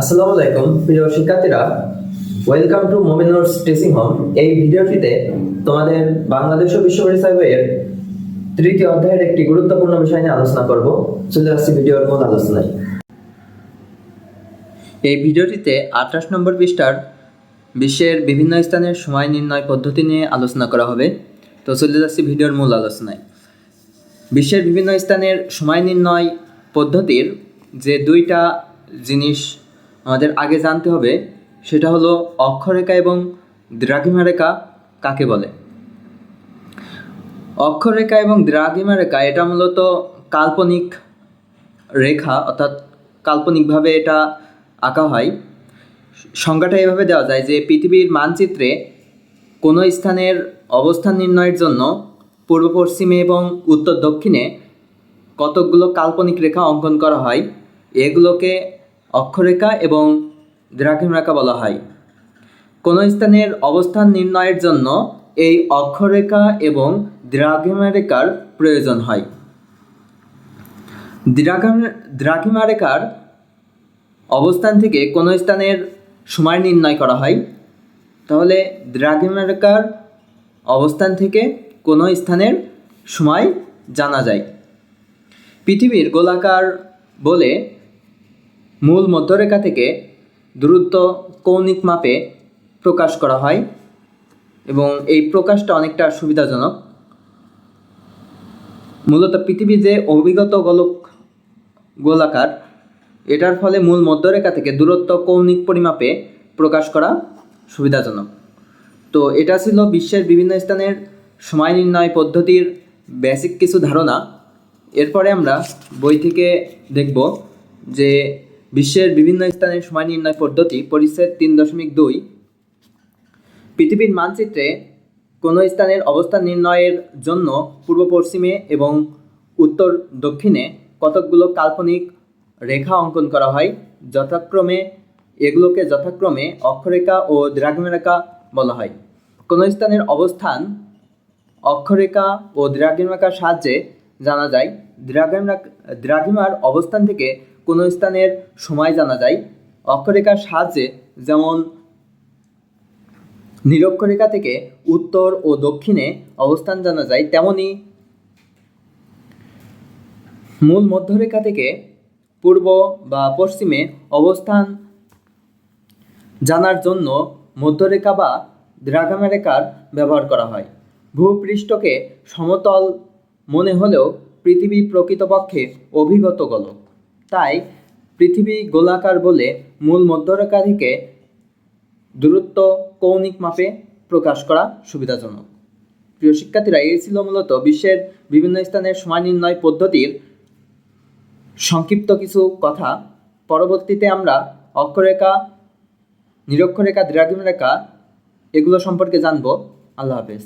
আসসালামু আলাইকুম, প্রিয় শিক্ষার্থীরা। Welcome to Mominur teaching home এই ভিডিওটিতে তোমাদের বাংলাদেশ ও বিশ্ব তৃতীয় অধ্যায়ের একটি গুরুত্বপূর্ণ বিষয় নিয়ে আলোচনা করব। চলে আসছি ভিডিওর মূল আলোচনায়। এই ভিডিওটিতে আঠাশ নম্বর পৃষ্ঠার বিশ্বের বিভিন্ন স্থানের সময় নির্ণয় পদ্ধতি নিয়ে আলোচনা করা হবে। তো চলে যাচ্ছি ভিডিওর মূল আলোচনায়। বিশ্বের বিভিন্ন স্থানের সময় নির্ণয় পদ্ধতির যে দুইটা জিনিস আমাদের আগে জানতে হবে, সেটা হলো অক্ষরেখা এবং দ্রাঘিমা রেখা কাকে বলে? অক্ষরেখা এবং দ্রাঘিমা রেখা এটা মূলত কাল্পনিক রেখা, অর্থাৎ কাল্পনিকভাবে এটা আঁকা হয়। সংজ্ঞাটা এভাবে দেওয়া যায় যে, পৃথিবীর মানচিত্রে কোনো স্থানের অবস্থান নির্ণয়ের জন্য পূর্ব, পশ্চিমে এবং উত্তর, দক্ষিণে কতকগুলো কাল্পনিক রেখা অঙ্কন করা হয়। এগুলোকে অক্ষরেখা এবং দ্রাঘিম রেখা বলা হয়। কোনো স্থানের অবস্থান নির্ণয়ের জন্য এই অক্ষরেখা এবং দ্রাঘিমারেখার প্রয়োজন হয়। দ্রাঘিম, দ্রাঘিমারেখার অবস্থান থেকে কোনো স্থানের সময় নির্ণয় করা হয়। তাহলে দ্রাঘিমারেখার অবস্থান থেকে কোনো স্থানের সময় জানা যায়। পৃথিবীর গোলাকার বলে মূল মধ্যরেখা থেকে দূরত্ব কৌণিক মাপে প্রকাশ করা হয় এবং এই প্রকাশটা অনেকটা সুবিধাজনক। মূলত পৃথিবী যে অভিগত গোলক গোলাকার, এটার ফলে মূল মধ্যরেখা থেকে দূরত্ব কৌণিক পরিমাপে প্রকাশ করা সুবিধাজনক। তো এটা ছিল বিশ্বের বিভিন্ন স্থানের সময় নির্ণয় পদ্ধতির বেসিক কিছু ধারণা। এরপরে আমরা বই থেকে দেখব যে বিশ্বের বিভিন্ন স্থানের সময় নির্ণয় পদ্ধতি পরিচ্ছেদ তিন দশমিক দুই। পৃথিবীর মানচিত্রে কোনো স্থানের অবস্থান নির্ণয়ের জন্য পূর্ব পশ্চিমে এবং উত্তর দক্ষিণে কতকগুলো কাল্পনিক রেখা অঙ্কন করা হয়। যথাক্রমে এগুলোকে যথাক্রমে অক্ষরেখা ও দ্রাঘিমারেখা বলা হয়। কোনো স্থানের অবস্থান অক্ষরেখা ও দ্রাঘিমারেখার সাহায্যে জানা যায়। দ্রাঘিমা দ্রাঘিমার অবস্থান থেকে কোনো স্থানের সময় জানা যায়। অক্ষরেখার সাহায্যে যেমন নিরক্ষরেখা থেকে উত্তর ও দক্ষিণে অবস্থান জানা যায়, তেমনি মূল মধ্যরেখা থেকে পূর্ব বা পশ্চিমে অবস্থান জানার জন্য মধ্যরেখা বা দ্রাঘিমা রেখার ব্যবহার করা হয়। ভূপৃষ্ঠকে সমতল মনে হলেও পৃথিবী প্রকৃতপক্ষে অভিগত গোলক তাই পৃথিবী গোলাকার বলে মূল মধ্যরেখা থেকে দূরত্ব কৌণিক মাপে প্রকাশ করা সুবিধাজনক। প্রিয় শিক্ষার্থীরা, এই ছিল মূলত বিশ্বের বিভিন্ন স্থানের সময় নির্ণয় পদ্ধতির সংক্ষিপ্ত কিছু কথা। পরবর্তীতে আমরা অক্ষরেখা, নিরক্ষরেখা দ্রাঘিমা রেখা এগুলো সম্পর্কে জানব। আল্লাহ হাফেজ।